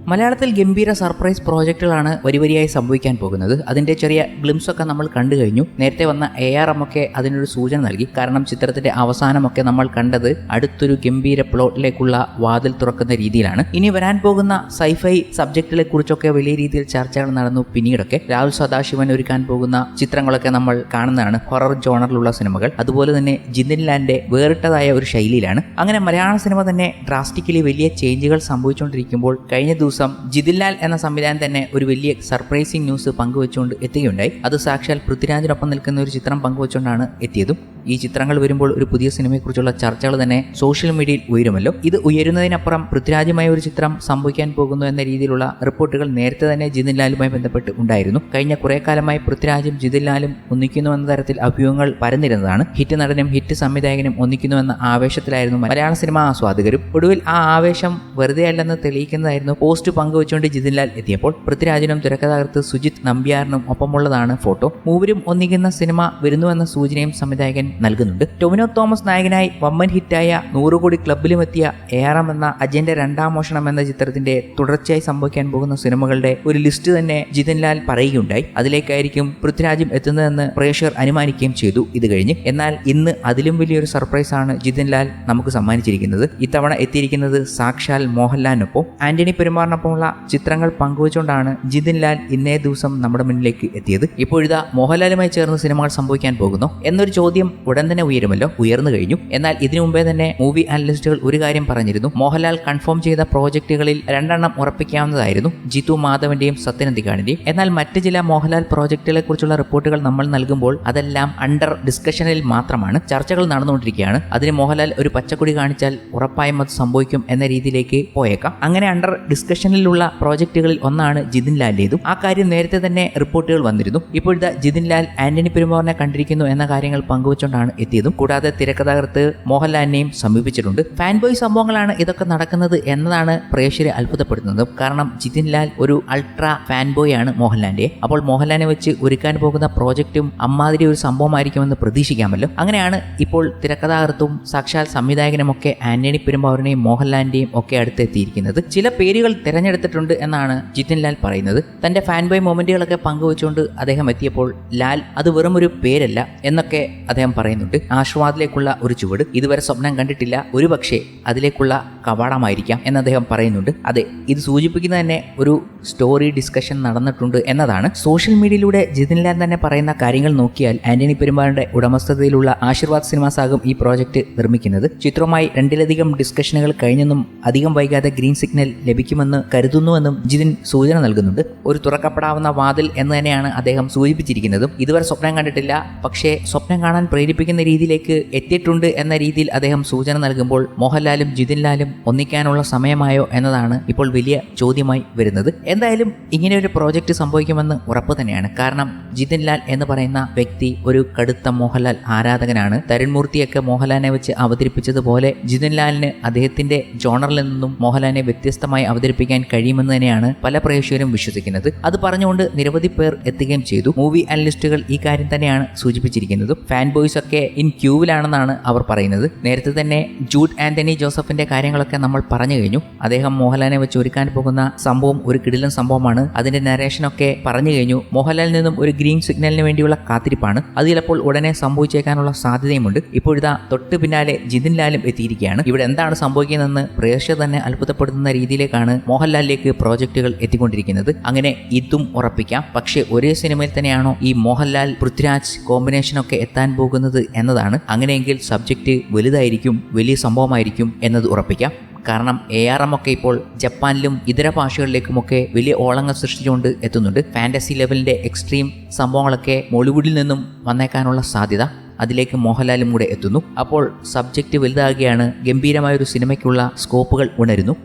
മലയാളത്തിൽ ഗംഭീര സർപ്രൈസ് പ്രോജക്റ്റുകളാണ് വരിവരിയായി സംഭവിക്കാൻ പോകുന്നത്. അതിന്റെ ചെറിയ ഗ്ലിംസ് ഒക്കെ നമ്മൾ കണ്ടു കഴിഞ്ഞു. നേരത്തെ വന്ന എ ആർ എം ഒക്കെ അതിനൊരു സൂചന നൽകി. കാരണം ചിത്രത്തിന്റെ അവസാനമൊക്കെ നമ്മൾ കണ്ടത് അടുത്തൊരു ഗംഭീര പ്ലോട്ടിലേക്കുള്ള വാതിൽ തുറക്കുന്ന രീതിയിലാണ്. ഇനി വരാൻ പോകുന്ന സൈഫൈ സബ്ജക്റ്റിലെ കുറിച്ചൊക്കെ വലിയ രീതിയിൽ ചർച്ചകൾ നടന്നു പിന്നീടൊക്കെ. രാഹുൽ സദാശിവൻ ഒരുക്കാൻ പോകുന്ന ചിത്രങ്ങളൊക്കെ നമ്മൾ കാണുന്നതാണ്. ഹൊറർ ജോണറിലുള്ള സിനിമകൾ. അതുപോലെ തന്നെ ജിതിൻ ലാലിന്റെ വേറിട്ടതായ ഒരു ശൈലിയിലാണ്. അങ്ങനെ മലയാള സിനിമ തന്നെ ഡ്രാസ്റ്റിക്കലി വലിയ ചേഞ്ചുകൾ സംഭവിച്ചുകൊണ്ടിരിക്കുമ്പോൾ കഴിഞ്ഞ ദിവസം ജിതിൻലാൽ എന്ന സംവിധാനം തന്നെ ഒരു വലിയ സർപ്രൈസിംഗ് ന്യൂസ് പങ്കുവെച്ചുകൊണ്ട് എത്തുകയുണ്ടായി. അത് സാക്ഷാൽ പൃഥ്വിരാജിനൊപ്പം നിൽക്കുന്ന ഒരു ചിത്രം പങ്കുവെച്ചുകൊണ്ടാണ് എത്തിയതും. ഈ ചിത്രങ്ങൾ വരുമ്പോൾ ഒരു പുതിയ സിനിമയെക്കുറിച്ചുള്ള ചർച്ചകൾ തന്നെ സോഷ്യൽ മീഡിയയിൽ ഉയരുമല്ലോ. ഇത് ഉയരുന്നതിനപ്പുറം പൃഥ്വിരാജുമായ ഒരു ചിത്രം സംഭവിക്കാൻ പോകുന്നു എന്ന രീതിയിലുള്ള റിപ്പോർട്ടുകൾ നേരത്തെ തന്നെ ജിതിൻലാലുമായി ബന്ധപ്പെട്ട് ഉണ്ടായിരുന്നു. കഴിഞ്ഞ കുറേ കാലമായി പൃഥ്വിരാജും ജിതിൻലാലും ഒന്നിക്കുന്നു എന്ന തരത്തിൽ അഭ്യൂഹങ്ങൾ പരന്നിരുന്നതാണ്. ഹിറ്റ് നടനും ഹിറ്റ് സംവിധായകനും ഒന്നിക്കുന്നു എന്ന ആവേശത്തിലായിരുന്നു മലയാള സിനിമാ ആസ്വാദകരും. ഒടുവിൽ ആ ആവേശം വെറുതെ അല്ലെന്ന് തെളിയിക്കുന്നതായിരുന്നു പോസ്റ്റ് പങ്കുവച്ചുകൊണ്ട് ജിതിൻലാൽ എത്തിയപ്പോൾ പൃഥ്വിരാജിനും തിരക്കഥാകൃത്ത് സുജിത് നമ്പ്യാറിനും ഒപ്പമുള്ളതാണ് ഫോട്ടോ. മൂവരും ഒന്നിക്കുന്ന സിനിമ വരുന്നുവെന്ന സൂചനയും സംവിധായകൻ നൽകുന്നുണ്ട്. ടൊമിനോ തോമസ് നായകനായി വമ്മൻ ഹിറ്റായ നൂറുകോടി ക്ലബിലും എത്തിയ എ ആർ എം എന്ന അജയന്റെ രണ്ടാം മോഷണം എന്ന ചിത്രത്തിന്റെ തുടർച്ചയായി സംഭവിക്കാൻ പോകുന്ന സിനിമകളുടെ ഒരു ലിസ്റ്റ് തന്നെ ജിതിൻലാൽ പറയുകയുണ്ടായി. അതിലേക്കായിരിക്കും പൃഥ്വിരാജും എത്തുന്നതെന്ന് പ്രേക്ഷകർ അനുമാനിക്കുകയും ചെയ്തു. ഇത് കഴിഞ്ഞ് എന്നാൽ ഇന്ന് അതിലും വലിയൊരു സർപ്രൈസ് ആണ് ജിതിൻലാൽ നമുക്ക് സമ്മാനിച്ചിരിക്കുന്നത്. ഇത്തവണ എത്തിയിരിക്കുന്നത് സാക്ഷാൽ മോഹൻലാലിനൊപ്പം. ആന്റണി പെരുമാറിനൊപ്പമുള്ള ചിത്രങ്ങൾ പങ്കുവച്ചുകൊണ്ടാണ് ജിതിൻ ലാൽ ഇന്നേ ദിവസം നമ്മുടെ മുന്നിലേക്ക് എത്തിയത്. ഇപ്പോഴിതാ മോഹൻലാലുമായി ചേർന്ന് സിനിമകൾ സംഭവിക്കാൻ പോകുന്നു. എന്നൊരു ചോദ്യം ഉടൻ തന്നെ ഉയരുമല്ലോ. ഉയർന്നു കഴിഞ്ഞു. എന്നാൽ ഇതിനു മുമ്പേ തന്നെ മൂവി അനലിസ്റ്റുകൾ ഒരു കാര്യം പറഞ്ഞിരുന്നു. മോഹൻലാൽ കൺഫേം ചെയ്ത പ്രോജക്റ്റുകളിൽ രണ്ടെണ്ണം ഉറപ്പിക്കാവുന്നതായിരുന്നു. ജിതു മാധവന്റെയും സത്യനന്ദിക്കാടിന്റെയും എന്നാൽ മറ്റ് ചില മോഹൻലാൽ പ്രോജക്റ്റുകളെ കുറിച്ചുള്ള റിപ്പോർട്ടുകൾ നമ്മൾ നൽകുമ്പോൾ അതെല്ലാം അണ്ടർ ഡിസ്കഷനിൽ മാത്രമാണ്. ചർച്ചകൾ നടന്നുകൊണ്ടിരിക്കുകയാണ്. അതിന് മോഹൻലാൽ ഒരു പച്ചക്കൊടി കാണിച്ചാൽ ഉറപ്പായും അത് സംഭവിക്കും എന്ന രീതിയിലേക്ക് പോയേക്കാം. അങ്ങനെ അണ്ടർ ഡിസ്കഷനിലുള്ള പ്രോജക്റ്റുകളിൽ ഒന്നാണ് ജിതിൻ ലാലിന്റേതും ആ കാര്യം നേരത്തെ തന്നെ റിപ്പോർട്ടുകൾ വന്നിരുന്നു. ഇപ്പോഴത്തെ ജിതിൻ ലാൽ ആന്റണി പെരുമാറിനെ കണ്ടിരിക്കുന്നു എന്ന കാര്യങ്ങൾ പങ്കുവച്ചുകൊണ്ടാണ് എത്തിയതും. കൂടാതെ തിരക്കഥാകൃത്ത് മോഹൻലാലിനെയും സമീപിച്ചിട്ടുണ്ട്. ഫാൻ ബോയ് സംഭവങ്ങളാണ് ഇതൊക്കെ നടക്കുന്നത് എന്നതാണ് പ്രേക്ഷകരെ അത്ഭുതപ്പെടുന്നത് കാരണം ജിതിൻ ലാൽ ഒരു അൾട്രാ ഫാൻ ബോയ് ആണ് മോഹൻലാലിന്റെ. അപ്പോൾ മോഹൻലാലിനെ വെച്ച് ഒരുക്കാൻ പോകുന്ന പ്രോജക്റ്റും അമ്മാതിരി ഒരു സംഭവമായിരിക്കുമെന്ന് പ്രതീക്ഷിക്കാമല്ലോ. അങ്ങനെയാണ് ഇപ്പോൾ തിരക്കഥാകൃത്തും സാക്ഷാൽ സംവിധായകനുമൊക്കെ ആന്റണി പെരുമാറിനെയും മോഹൻലാലിന്റെയും ഒക്കെ അടുത്തെത്തിയിരിക്കുന്നത്. ചില പേരുകൾ തിരഞ്ഞെടുത്തിട്ടുണ്ട് എന്നാണ് ജിതിൻ ലാൽ പറയുന്നത്. തന്റെ ഫാൻ ബോയ് മൊമെന്റുകളൊക്കെ പങ്കുവച്ചുകൊണ്ട് അദ്ദേഹം എത്തിയപ്പോൾ ലാൽ അത് വെറും ഒരു പേരല്ല എന്നൊക്കെ അദ്ദേഹം പറയുന്നുണ്ട്. ആശ്വാദിലേക്കുള്ള ഒരു ചുവട്. ഇതുവരെ സ്വപ്നം കണ്ടിട്ടില്ല. ഒരുപക്ഷെ അതിലേക്കുള്ള കവാടമായിരിക്കാം എന്ന് അദ്ദേഹം പറയുന്നുണ്ട്. അതെ ഇത് സൂചിപ്പിക്കുന്നത് തന്നെ ഒരു സ്റ്റോറി ഡിസ്കഷൻ നടന്നിട്ടുണ്ട് എന്നതാണ്. സോഷ്യൽ മീഡിയയിലൂടെ ജിതിൻലാൽ തന്നെ പറയുന്ന കാര്യങ്ങൾ നോക്കിയാൽ ആന്റണി പെരുമാറിന്റെ ഉടമസ്ഥതയിലുള്ള ആശീർവാദ് സിനിമാസ് ആകും ഈ പ്രോജക്റ്റ് നിർമ്മിക്കുന്നത്. ചിത്രവുമായി രണ്ടിലധികം ഡിസ്കഷനുകൾ കഴിഞ്ഞെന്നും അധികം വൈകാതെ ഗ്രീൻ സിഗ്നൽ ലഭിക്കുമെന്ന് കരുതുന്നുവെന്നും ജിതിൻ സൂചന നൽകുന്നുണ്ട്. ഒരു തുറക്കപ്പെടാവുന്ന വാതിൽ എന്ന് തന്നെയാണ് അദ്ദേഹം സൂചിപ്പിച്ചിരിക്കുന്നതും. ഇതുവരെ സ്വപ്നം കണ്ടിട്ടില്ല പക്ഷേ സ്വപ്നം കാണാൻ പ്രേരിപ്പിക്കുന്ന രീതിയിലേക്ക് എത്തിയിട്ടുണ്ട് എന്ന രീതിയിൽ അദ്ദേഹം സൂചന നൽകുമ്പോൾ മോഹൻലാലും ജിതിൻ ലാലും ഒന്നിക്കാനുള്ള സമയമായോ എന്നതാണ് ഇപ്പോൾ വലിയ ചോദ്യമായി വരുന്നത്. എന്തായാലും ഇങ്ങനെ ഒരു പ്രോജക്റ്റ് സംഭവിക്കുമെന്ന് ഉറപ്പ് തന്നെയാണ്. കാരണം ജിതിൻ ലാൽ എന്ന് പറയുന്ന വ്യക്തി ഒരു കടുത്ത മോഹൻലാൽ ആരാധകനാണ്. തരുൺമൂർത്തിയൊക്കെ മോഹൻലാലിനെ വെച്ച് അവതരിപ്പിച്ചതുപോലെ ജിതിൻ ലാലിന് അദ്ദേഹത്തിന്റെ ജോണറിൽ നിന്നും മോഹൻലാലിനെ വ്യത്യസ്തമായി അവതരിപ്പിക്കാൻ കഴിയുമെന്ന് തന്നെയാണ് പല പ്രേക്ഷകരും വിശ്വസിക്കുന്നത്. അത് പറഞ്ഞുകൊണ്ട് നിരവധി പേർ എത്തുകയും ചെയ്തു. മൂവി അനലിസ്റ്റുകൾ ഈ കാര്യം തന്നെയാണ് സൂചിപ്പിച്ചിരിക്കുന്നത്. ഫാൻ ബോയ്സ് ഒക്കെ ഇൻ ക്യൂവിലാണെന്നാണ് അവർ പറയുന്നത്. നേരത്തെ തന്നെ ജൂഡ് ആന്റണി ജോസഫിന്റെ കാര്യങ്ങളൊക്കെ നമ്മൾ പറഞ്ഞു കഴിഞ്ഞു. അദ്ദേഹം മോഹൻലാലിനെ വെച്ച് ഒരുക്കാൻ പോകുന്ന സംഭവം ഒരു കിടിലൻ സംഭവമാണ്. അതിന്റെ നരേഷനൊക്കെ പറഞ്ഞു കഴിഞ്ഞു. മോഹൻലാലിൽ നിന്നും ഒരു ഗ്രീൻ സിഗ്നലിന് വേണ്ടിയുള്ള കാത്തിരിപ്പാണ്. അത് ചിലപ്പോൾ ഉടനെ സംഭവിച്ചേക്കാനുള്ള സാധ്യതയുമുണ്ട്. ഇപ്പോഴിതാ തൊട്ട് പിന്നാലെ ജിതിൻ ലാലും എത്തിയിരിക്കുകയാണ്. ഇവിടെ എന്താണ് സംഭവിക്കുന്നതെന്ന് പ്രേക്ഷകർ തന്നെ അത്ഭുതപ്പെടുത്തുന്ന രീതിയിലേക്കാണ് മോഹൻലാലിലേക്ക് പ്രോജക്റ്റുകൾ എത്തിക്കൊണ്ടിരിക്കുന്നത്. അങ്ങനെ ഇതും ഉറപ്പിക്കാം. പക്ഷേ ഒരേ സിനിമയിൽ തന്നെയാണോ ഈ മോഹൻലാൽ പൃഥ്വിരാജ് കോമ്പിനേഷനൊക്കെ എത്താൻ പോകുന്നത് എന്നതാണ്. അങ്ങനെയെങ്കിൽ സബ്ജക്റ്റ് വലുതായിരിക്കും വലിയ സംഭവമായിരിക്കും എന്നത് ഉറപ്പിക്കാം. കാരണം എ ആർ എം ഒക്കെ ഇപ്പോൾ ജപ്പാനിലും ഇതര ഭാഷകളിലേക്കുമൊക്കെ വലിയ ഓളങ്ങൾ സൃഷ്ടിച്ചുകൊണ്ട് എത്തുന്നുണ്ട്. ഫാന്റസി ലെവലിന്റെ എക്സ്ട്രീം സംഭവങ്ങളൊക്കെ മോളിവുഡിൽ നിന്നും വന്നേക്കാനുള്ള സാധ്യത അതിലേക്ക് മോഹൻലാലും കൂടെ എത്തുന്നു. അപ്പോൾ സബ്ജക്റ്റ് വലുതാകുകയാണ് ഗംഭീരമായൊരു സിനിമയ്ക്കുള്ള സ്കോപ്പുകൾ ഉണരുന്നു.